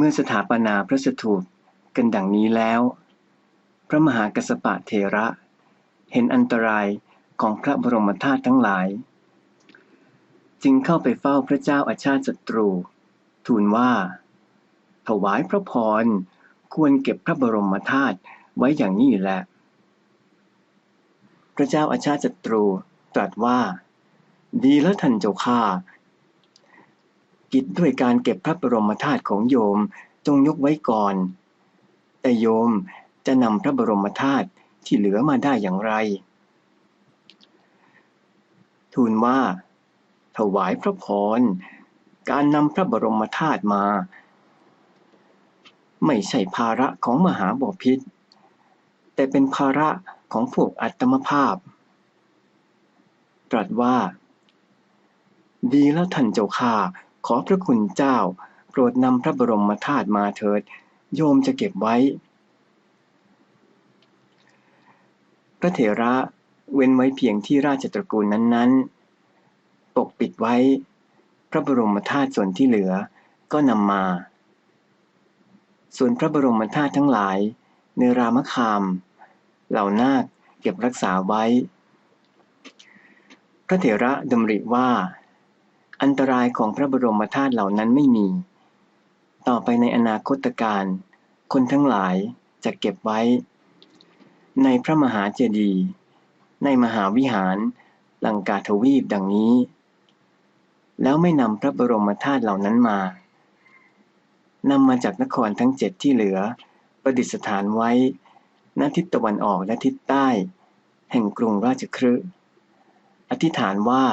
เมื่อสถาปนาพระสถูปกันดังนี้แล้ว พระมหากัสสปะเทระ เห็นอันตรายของพระบรมธาตุทั้งหลาย จึงเข้าไปเฝ้าพระเจ้าอาชาติศัตรู ทูลว่า ถวายพระพรควรเก็บพระบรมธาตุไว้อย่างนี้แหละ พระเจ้าอาชาติศัตรูตรัสว่า ดีแล้วท่านเจ้าข้า กิจด้วยการเก็บพระบรมธาตุของโยมจงยกไว้ก่อน แต่โยมจะนำพระบรมธาตุที่เหลือมาได้อย่างไร ทูลว่า ถวายพระพร การนำพระบรมธาตุมา ไม่ใช่ภาระของมหาบพิษ แต่เป็นภาระของพวกอัตมภาพ ตรัสว่า ดีแล้วท่านเจ้าข้า ขอพระคุณเจ้า โปรดนำพระบรมธาตุมาเถิด โยมจะเก็บไว้ พระเถระเว้นไว้เพียงที่ราชตระกูลนั้นๆ ปกปิดไว้ พระบรมธาตุส่วนที่เหลือก็นำมา ส่วนพระบรมธาตุทั้งหลาย ในรามคาม เหล่านาคเก็บรักษาไว้ พระเถระดำริว่า อันตรายของพระบรมธาตุเหล่านั้นไม่มี ต่อไปในอนาคตการคนทั้งหลายจะเก็บไว้ ในพระมหาเจดีย์ในมหาวิหารลังกาทวีปดังนี้ แล้วไม่นำพระบรมธาตุเหล่านั้นมานำมาจากนครทั้งเจ็ดที่เหลือ ประดิษฐานไว้ณทิศตะวันออกและทิศใต้ แห่งกรุงราชคฤห์อธิษฐานว่า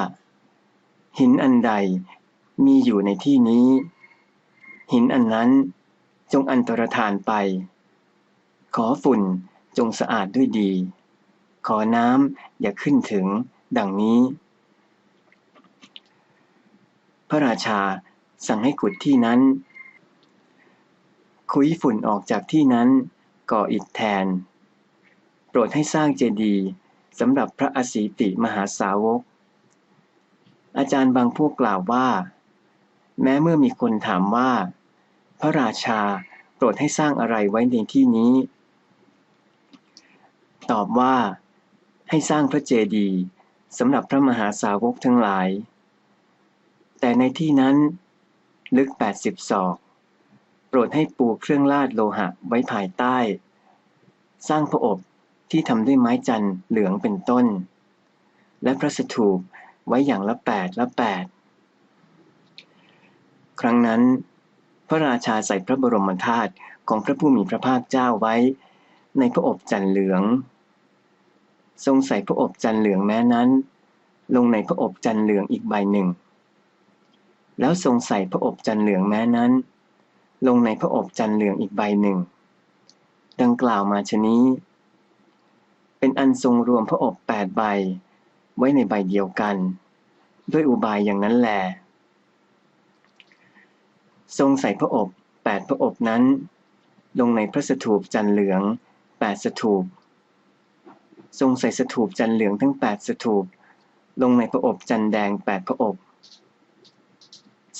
หินอันใดมีอยู่ในที่นี้ หินอันนั้นจงอันตรธานไป ขอฝุ่นจงสะอาดด้วยดี ขอน้ำอย่าขึ้นถึงดังนี้ พระราชาสั่งให้ขุดที่นั้น คุยฝุ่นออกจากที่นั้นก่ออิฐแทน โปรดให้สร้างเจดีย์สำหรับพระอสีติมหาสาวก อาจารย์บางพวกกล่าวว่า แม้เมื่อมีคนถามว่า พระราชาโปรดให้สร้างอะไรไว้ในที่นี้ ตอบว่า ให้สร้างพระเจดีย์สำหรับพระมหาสาวกทั้งหลาย แต่ในที่นั้นลึก 80 ศอก โปรดให้ปูเครื่องลาดโลหะไว้ภายใต้ สร้างพระอบที่ทำด้วยไม้จันทร์เหลืองเป็นต้น และพระสถูป ไว้อย่างละแปดละแปดครั้งนั้น พระราชาใส่พระบรมธาตุของพระผู้มีพระภาคเจ้าไว้ ในพระอบจันเหลือง ทรงใส่พระอบจันเหลืองแม้นั้น ลงในพระอบจันเหลืองอีกใบหนึ่ง แล้วทรงใส่พระอบจันเหลืองแม้นั้น ลงในพระอบจันเหลืองอีกใบหนึ่ง ดังกล่าวมาชนี้ เป็นอันทรงรวมพระอบแปดใบ ไว้ในใบเดียวกัน ด้วยอุบายอย่างนั้นแหลทรงใส่พระอบแปดพระอบนั้น ลงในพระสถูปจันเหลืองแปดสถูป ทรงใส่สถูปจันเหลืองทั้งแปดสถูป ลงในพระอบจันแดงแปดพระอบ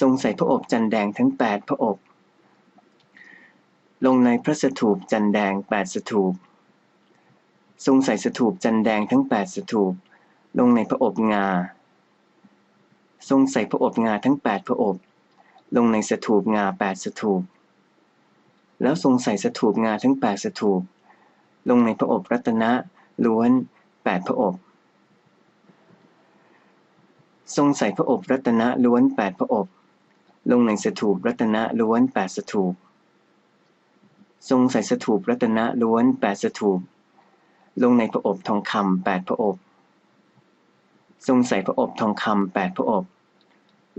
ทรงใส่พระอบจันแดงทั้งแปดพระอบ ลงในพระสถูปจันแดงแปดสถูป ทรงใส่สถูปจันแดงทั้งแปดสถูป ลงในพระอบงา ทรงใส่พระอบงาทั้งแปดพระอบ ลงในสถูปงาแปดสถูป แล้วทรงใส่สถูปงาทั้งแปดสถูป ลงในพระอบรัตนะล้วนแปดพระอบ ทรงใส่พระอบรัตนะล้วนแปดพระอบ ลงในสถูปรัตนะล้วนแปดสถูป ทรงใส่สถูปรัตนะล้วนแปดสถูป ลงในพระอบทองคำแปดพระอบ ทรงใส่พระอบทองคำแปดพระอบ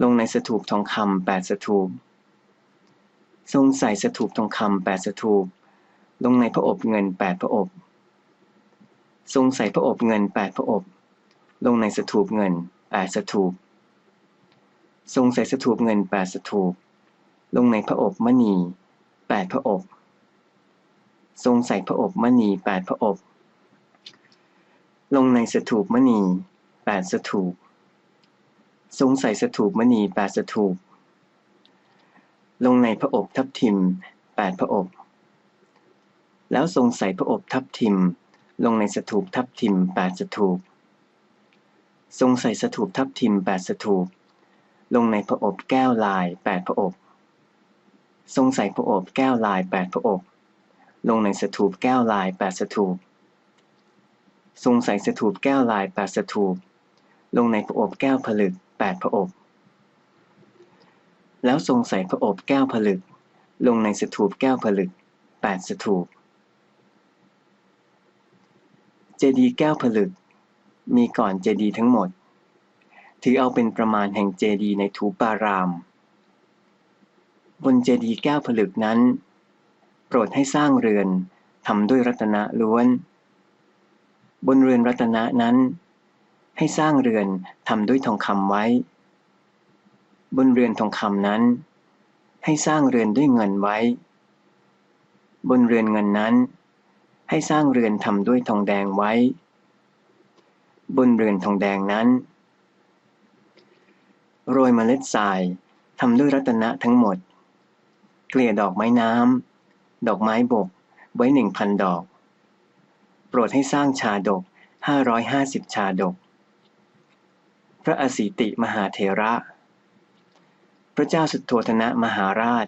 ลงในสถูปทองคำแปดสถูป ทรงใส่สถูปทองคำแปดสถูป ลงในพระอบเงินแปดพระอบ ทรงใส่พระอบเงินแปดพระอบ ลงในสถูปเงินแปดสถูป ทรงใส่สถูปเงินแปดสถูป ลงในพระอบมณีแปดพระอบ ทรงใส่พระอบมณีแปดพระอบ ลงในสถูปมณี แปดสถูป ทรงใส่สถูปมณีแปดสถูป ลงในพระอบทับทิมแปดพระอบ แล้วทรงใส่พระอบทับทิม ลงในสถูปทับทิมแปดสถูป ทรงใส่สถูปทับทิมแปดสถูป ลงในพระอบแก้วลายแปดพระอบ ทรงใส่พระอบแก้วลายแปดพระอบลงในสถูปแก้วลายแปดสถูป ทรงใส่สถูปแก้วลายแปดสถูป ลงในพระอบแก้วผลึกแปดพระอบ แล้วทรงใส่พระอบแก้วผลึก ลงในสถูปแก้วผลึกแปดสถูป เจดีย์แก้วผลึก มีก่อนเจดีย์ทั้งหมด ถือเอาเป็นประมาณแห่งเจดีย์ในทูปาราม บนเจดีย์แก้วผลึกนั้น โปรดให้สร้างเรือนทำด้วยรัตนะล้วน บนเรือนรัตนะนั้น ให้สร้างเรือนทำด้วยทองคำไว้ บนเรือนทองคำนั้น ให้สร้างเรือนด้วยเงินไว้ บนเรือนเงินนั้น ให้สร้างเรือนทำด้วยทองแดงไว้ บนเรือนทองแดงนั้นโรยเมล็ดทรายทำด้วยรัตนะทั้งหมด เกลี่ยดอกไม้น้ำดอกไม้บกไว้หนึ่งพันดอก โปรดให้สร้างชาดกห้าร้อยห้าสิบชาดก ระอสิติมหาเถระ พระเจ้าสุโธธนะมหาราช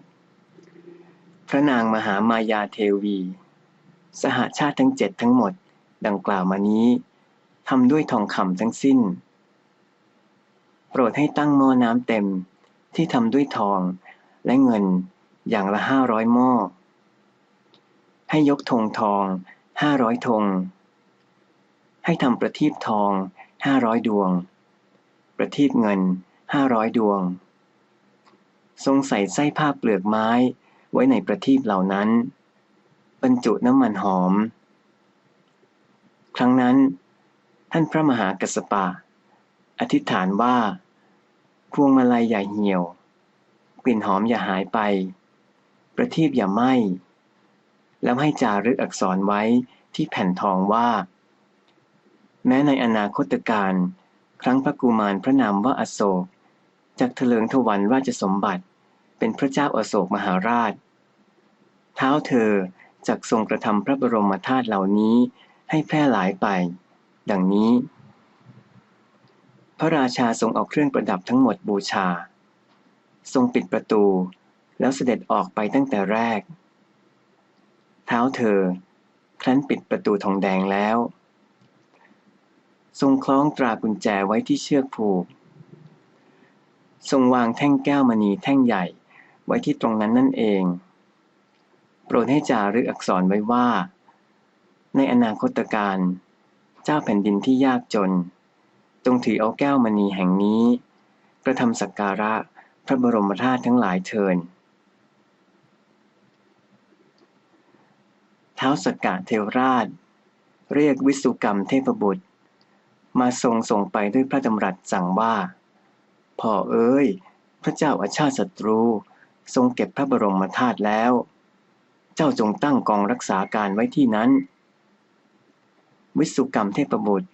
พระนางมหามายาเทวี สหชาติทั้งเจ็ดทั้งหมดดังกล่าวมานี้ทำด้วยทองคำทั้งสิ้น โปรดให้ตั้งหม้อน้ำเต็มที่ทำด้วยทองและเงินอย่างละห้าร้อยหม้อ ให้ยกธงทองห้าร้อยธง ให้ทำประทีปทองห้าร้อยดวง ประทีปเงินห้าร้อยดวง ทรงใส่ไส้ผ้าเปลือกไม้ไว้ในประทีปเหล่านั้น บรรจุน้ำมันหอม ครั้งนั้น ท่านพระมหากัสปะ อธิษฐานว่า พวงมาลัยอย่าเหี่ยว กลิ่นหอมอย่าหายไป ประทีปอย่าไหม้ แล้วให้จารึกอักษรไว้ที่แผ่นทองว่า แม้ในอนาคตการ ครั้งพระกุมารพระนามว่าอโศก จากเถลิงทวันราชสมบัติ เป็นพระเจ้าอโศกมหาราช เท้าเธอจากทรงกระทำพระบรมธาตุเหล่านี้ให้แพร่หลายไป ดังนี้ พระราชาทรงเอาเครื่องประดับทั้งหมดบูชา ทรงปิดประตู แล้วเสด็จออกไปตั้งแต่แรก เท้าเธอ ครั้นปิดประตูทองแดงแล้ว ทรงคล้องตรากุญแจไว้ที่เชือกผูก ทรงวางแท่งแก้วมณีแท่งใหญ่ไว้ที่ตรงนั้นนั่นเอง โปรดให้จารึกอักษรไว้ว่า ในอนาคตการ เจ้าแผ่นดินที่ยากจน จงถือเอาแก้วมณีแห่งนี้ กระทำสักการะพระบรมธาตุทั้งหลายเทินเท้าสกกะเทวราช เรียกวิสุกรรมเทพบุตร มาทรงส่งไปด้วยพระดำรัสสั่งว่า พ่อเอ้ย พระเจ้าอาชาติศัตรู ทรงเก็บพระบรมธาตุแล้ว เจ้าจงตั้งกองรักษาการไว้ที่นั้น วิสุกรรมเทพบุตร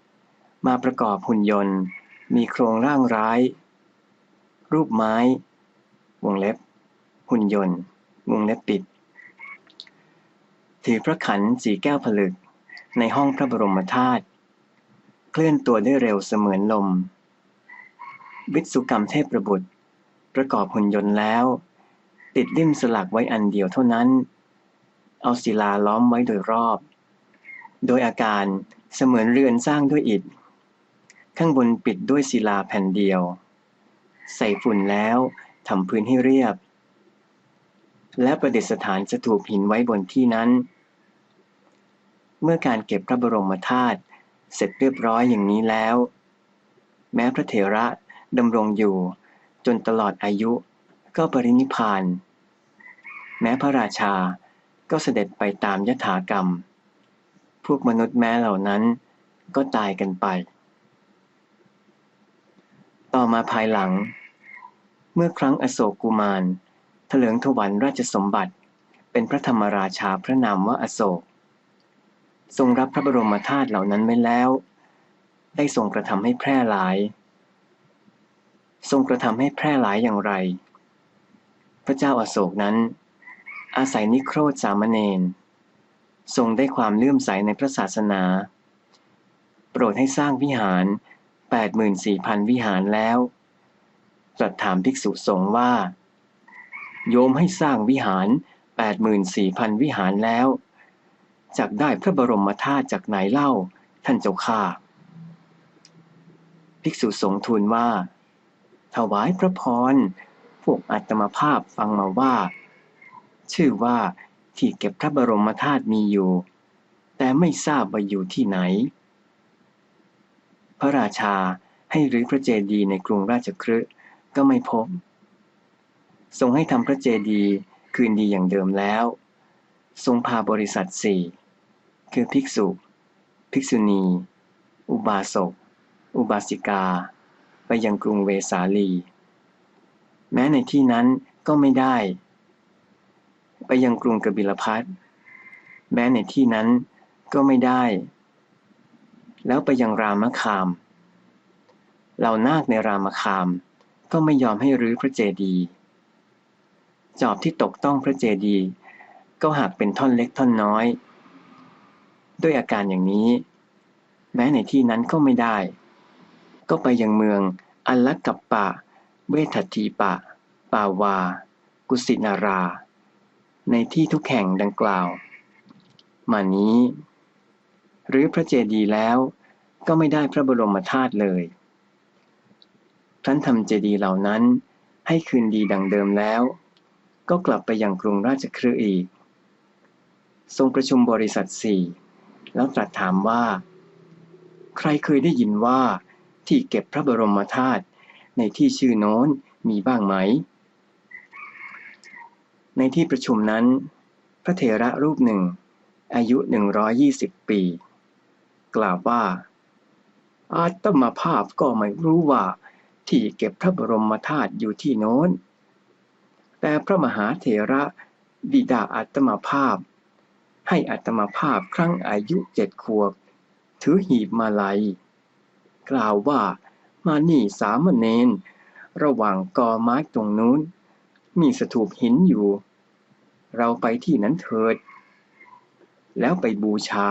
มาประกอบหุ่นยนต์ มีโครงร่างร้าย รูปไม้ วงเล็บ หุ่นยนต์ วงเล็บปิด ถือพระขันสีแก้วผลึกในห้องพระบรมธาตุ เคลื่อนตัวได้เร็วเสมือนลม วิสุกรรมเทพประบุตร ประกอบหุ่นยนต์แล้ว ติดลิ่มสลักไว้อันเดียวเท่านั้น เอาศิลาล้อมไว้โดยรอบ โดยอาการเสมือนเรือนสร้างด้วยอิฐ ข้างบนปิดด้วยศิลาแผ่นเดียว ใส่ฝุ่นแล้วทำพื้นให้เรียบ และประดิษฐานสถูปหินไว้บนที่นั้น เมื่อการเก็บพระบรมธาตุ เสร็จเรียบร้อยอย่างนี้แล้ว แม้พระเถระดำรงอยู่ จนตลอดอายุก็ปรินิพาน แม้พระราชาก็เสด็จไปตามยถากรรม พวกมนุษย์แม้เหล่านั้นก็ตายกันไป ต่อมาภายหลัง เมื่อครั้งอโศกกุมารเถลิงถวันราชสมบัติ เป็นพระธรรมราชาพระนามว่าอโศก ทรงรับพระบรมธาตุเหล่านั้นไว้แล้ว ได้ทรงกระทำให้แพร่หลาย ทรงกระทำให้แพร่หลายอย่างไร พระเจ้าอาโศกนั้น อาศัยนิโครธสามเณรทรงได้ความเลื่อมใสในพระศาสนา โปรดให้สร้างวิหาร 84,000 วิหารแล้วตรัสถามภิกษุสงฆ์ว่า โยมให้สร้างวิหาร 84,000 วิหารแล้ว จากได้พระบรมธาตุจากไหนเล่า ท่านเจ้าข้าภิกษุสงฆ์ทูลว่า ถวายพระพร พวกอัตมภาพฟังมาว่า ชื่อว่าที่เก็บพระบรมธาตุมีอยู่ แต่ไม่ทราบว่าอยู่ที่ไหน พระราชาให้รื้อพระเจดีย์ในกรุงราชคฤห์ก็ไม่พบ ทรงให้ทำพระเจดีย์คืนดีอย่างเดิมแล้ว ทรงพาบริษัทสี่ คือภิกษุ ภิกษุณี อุบาสก อุบาสิกา ไปยังกรุงเวสาลี แม้ในที่นั้นก็ไม่ได้ ไปยังกรุงกบิลพัทแม้ในที่นั้นก็ไม่ได้ แล้วไปยังรามคาม เหล่านาคในรามคามก็ไม่ยอมให้รื้อพระเจดีย์จอบที่ตกต้องพระเจดีย์ก็หักเป็นท่อนเล็กท่อนน้อย ด้วยอาการอย่างนี้ แม้ในที่นั้นก็ไม่ได้ ก็ไปยังเมืองอัลลักกับปะ เวททีปะ ปาวา กุสินารา ในที่ทุกแห่งดังกล่าว มานี้ หรือพระเจดีย์แล้วก็ไม่ได้พระบรมธาตุเลยท่านทำเจดีย์เหล่านั้นให้คืนดีดังเดิมแล้ว ก็กลับไปยังกรุงราชคฤห์อีก ทรงประชุมบริษัทสี่ แล้วตรัสถามว่า ใครเคยได้ยินว่า ที่เก็บพระบรมธาตุในที่ชื่อโน้นมีบ้างไหม ในที่ประชุมนั้น พระเถระรูปหนึ่ง อายุ 120 ปี กล่าวว่า อาตมาภาพก็ไม่รู้ว่า ที่เก็บพระบรมธาตุอยู่ที่โน้น แต่พระมหาเถระบิดาอาตมาภาพ ให้อัตมาภาพครั้งอายุเจ็ดขวบ ถือหีบมาลัย กล่าวว่ามานี่สามเณรระหว่างกอไม้ตรงนู้น มีสถูปหินอยู่ เราไปที่นั้นเถิด แล้วไปบูชา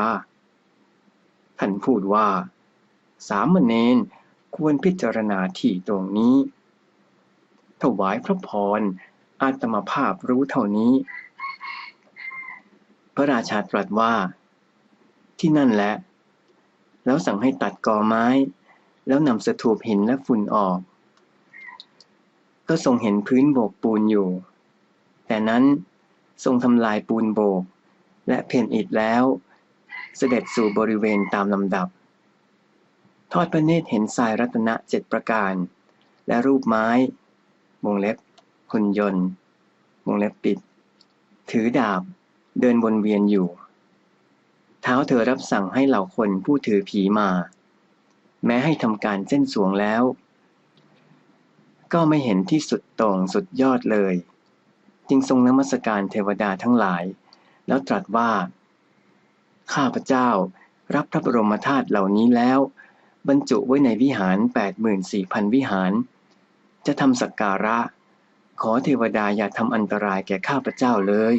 ท่านพูดว่า สามเณรควรพิจารณาที่ตรงนี้ ถวายพระพรอาตมาภาพรู้เท่านี้ พระราชาตรัสว่า ที่นั่นแหละ แล้วสั่งให้ตัดกอไม้ แล้วนำสถูปหินและฝุ่นออก ก็ทรงเห็นพื้นโบกปูนอยู่ แต่นั้นทรงทำลายปูนโบก และเพ่นอิฐแล้ว เสด็จสู่บริเวณตามลำดับ ทอดพระเนตรเห็นทรายรัตนะเจ็ดประการ และรูปไม้วงเล็บหุ่นยนต์วงเล็บปิด ถือดาบ เดินวนเวียนอยู่ เท้าเธอรับสั่งให้เหล่าคนผู้ถือผีมา แม้ให้ทำการเส้นสวงแล้ว ก็ไม่เห็นที่สุดตรงสุดยอดเลย จึงทรงนมัสการเทวดาทั้งหลาย แล้วตรัสว่า ข้าพเจ้ารับพระบรมธาตุเหล่านี้แล้ว บรรจุไว้ในวิหาร 84,000 วิหาร จะทำสักการะ ขอเทวดาอย่าทำอันตรายแก่ข้าพเจ้าเลย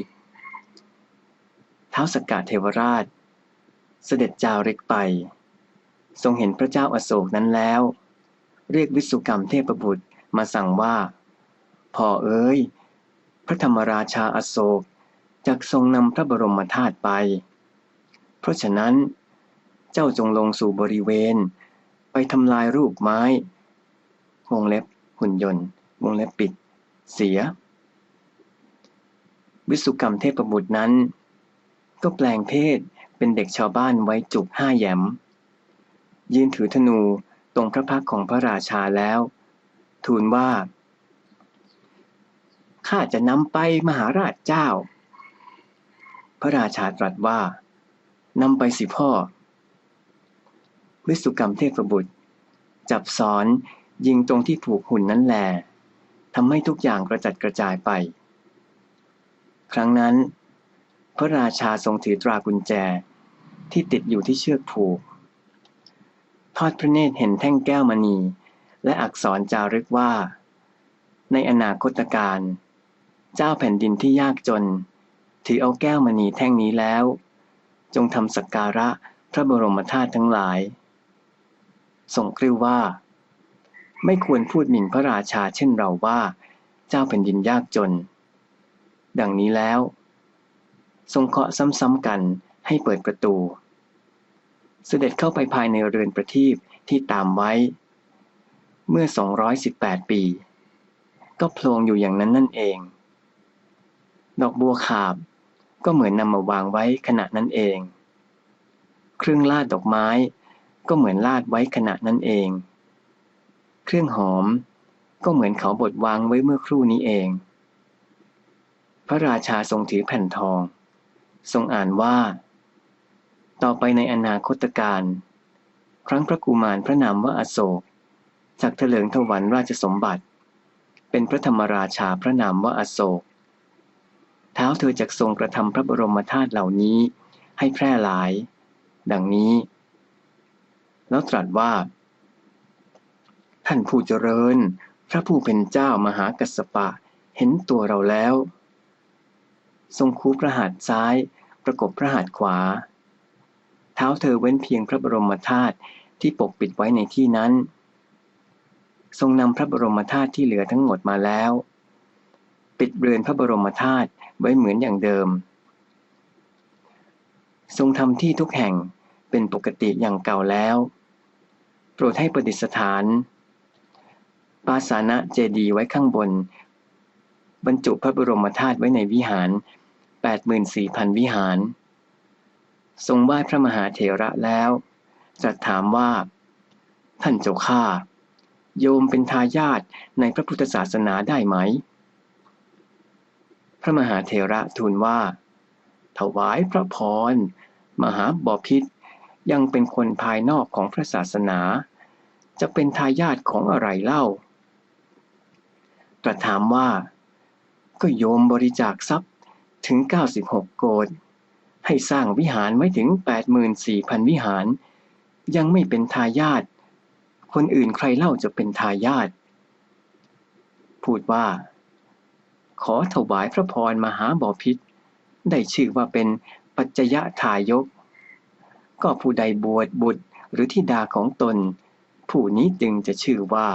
ท้าวสกกาเทวราช เสด็จจาริกไป ทรงเห็นพระเจ้าอาโศกนั้นแล้ว เรียกวิสุกรรมเทพบุตรมาสั่งว่าพ่อเอ๋ยพระธรรมราชาอาโศกจักทรงนำพระบรมธาตุไป เพราะฉะนั้น เจ้าจงลงสู่บริเวณ ไปทำลายรูปไม้ วงเล็บ หุ่นยนต์ วงเล็บปิด เสีย วิสุกรรมเทพบุตรนั้น ก็แปลงเพศเป็นเด็กชาวบ้านไว้จุกห้าแยมยืนถือธนูตรงพระพักของพระราชาแล้ว ทูลว่า ข้าจะนำไปมหาราชเจ้า พระราชาตรัสว่านำไปสิพ่อ วิสุกรรมเทพบุตร จับสอนยิงตรงที่ผูกหุ่นนั้นแหลทำให้ทุกอย่างกระจัดกระจายไป ครั้งนั้น พระราชาทรงถือตรากุญแจ ที่ติดอยู่ที่เชือกผูก ทอดพระเนตรเห็นแท่งแก้วมณี และอักษรจารึกว่า ในอนาคตการ เจ้าแผ่นดินที่ยากจน ถือเอาแก้วมณีแท่งนี้แล้ว จงทำสักการะพระบรมธาตุทั้งหลายส่งกริ้วว่า ไม่ควรพูดหมิ่นพระราชาเช่นเราว่า เจ้าแผ่นดินยากจน ดังนี้แล้ว ทรงเคาะซ้ำๆกันให้เปิดประตู เสด็จเข้าไปภายในเรือนประทีปที่ตามไว้ เมื่อ 218 ปี ก็โพลงอยู่อย่างนั้นนั่นเอง ดอกบัวขาบก็เหมือนนำมาวางไว้ขณะนั้นเอง เครื่องลาดดอกไม้ก็เหมือนลาดไว้ขณะนั้นเอง เครื่องหอมก็เหมือนเขาบดวางไว้เมื่อครู่นี้เอง พระราชาทรงถือแผ่นทอง ทรงอ่านว่า ต่อไปในอนาคตการ ครั้งพระกุมารพระนามว่าอโศกจากเถลิงถวันราชสมบัติ เป็นพระธรรมราชาพระนามว่าอโศก เท้าเธอจากทรงกระทำพระบรมธาตุเหล่านี้ให้แพร่หลาย ดังนี้ แล้วตรัสว่า ท่านผู้เจริญ พระผู้เป็นเจ้ามหากัสสปะเห็นตัวเราแล้ว ทรงคูพระหัตถ์ซ้าย ประกบพระหัตถ์ขวา เท้าเธอเว้นเพียงพระบรมธาตุที่ปกปิดไว้ในที่นั้น ทรงนำพระบรมธาตุที่เหลือทั้งหมดมาแล้ว ปิดเรือนพระบรมธาตุไว้เหมือนอย่างเดิม ทรงทำที่ทุกแห่งเป็นปกติอย่างเก่าแล้ว โปรดให้ประดิษฐาน ปาสานะเจดีไว้ข้างบน บรรจุพระบรมธาตุไว้ในวิหาร 84,000 วิหาร ทรงไหว้พระมหาเถระแล้วตรัสถามว่า ท่านเจ้าข้าโยมเป็นทายาทในพระพุทธศาสนาได้ไหม พระมหาเถระทูลว่า ถวายพระพร มหาบอพิษยังเป็นคนภายนอกของพระศาสนา จะเป็นทายาทของอะไรเล่า ตรัสถามว่า ก็โยมบริจาคทรัพย์ถึง 96 โกดให้สร้างวิหารไว้ถึง 84,000 วิหาร ยังไม่เป็นทายาทคนอื่นใครเล่าจะเป็นทายาทพูดว่า ขอถวายพระพรมหาบอพิษ ได้ชื่อว่าเป็นปัจจยะทายก ก็ผู้ใดบวชบุตรหรือธิดาของตน ผู้นี้จึงจะชื่อว่า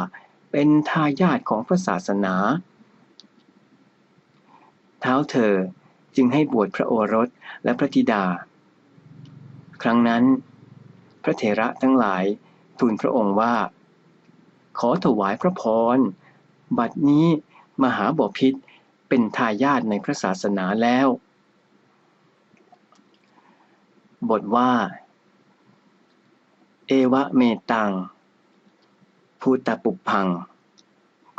เป็นทายาทของพระศาสนา เท้าเธอจึงให้บวชพระโอรสและพระธิดา ครั้งนั้น พระเถระทั้งหลายทูลพระองค์ว่า ขอถวายพระพร บัดนี้มหาบพิษเป็นทายาทในพระศาสนาแล้ว บทว่า เอวะเมตัง ภูตปุพัง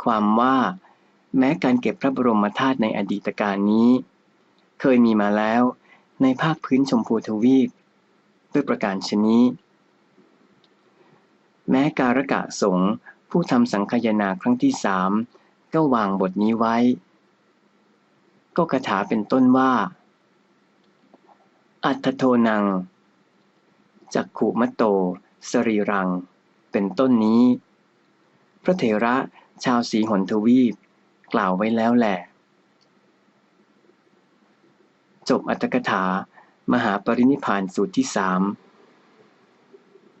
ความว่า แม้การเก็บพระบรมธาตุในอดีตการนี้ เคยมีมาแล้วในภาคพื้นชมพูทวีป ด้วยประการชนี้ แม้การกะสงผู้ทำสังคยนาครั้งที่สามก็วางบทนี้ไว้ ก็คาถาเป็นต้นว่า อัตโทนัง จักขุมโต สรีรัง เป็นต้นนี้ พระเถระชาวสีหนทวีป กล่าวไว้แล้วแหละจบอัตถกถา มหาปรินิพานสูตรที่สาม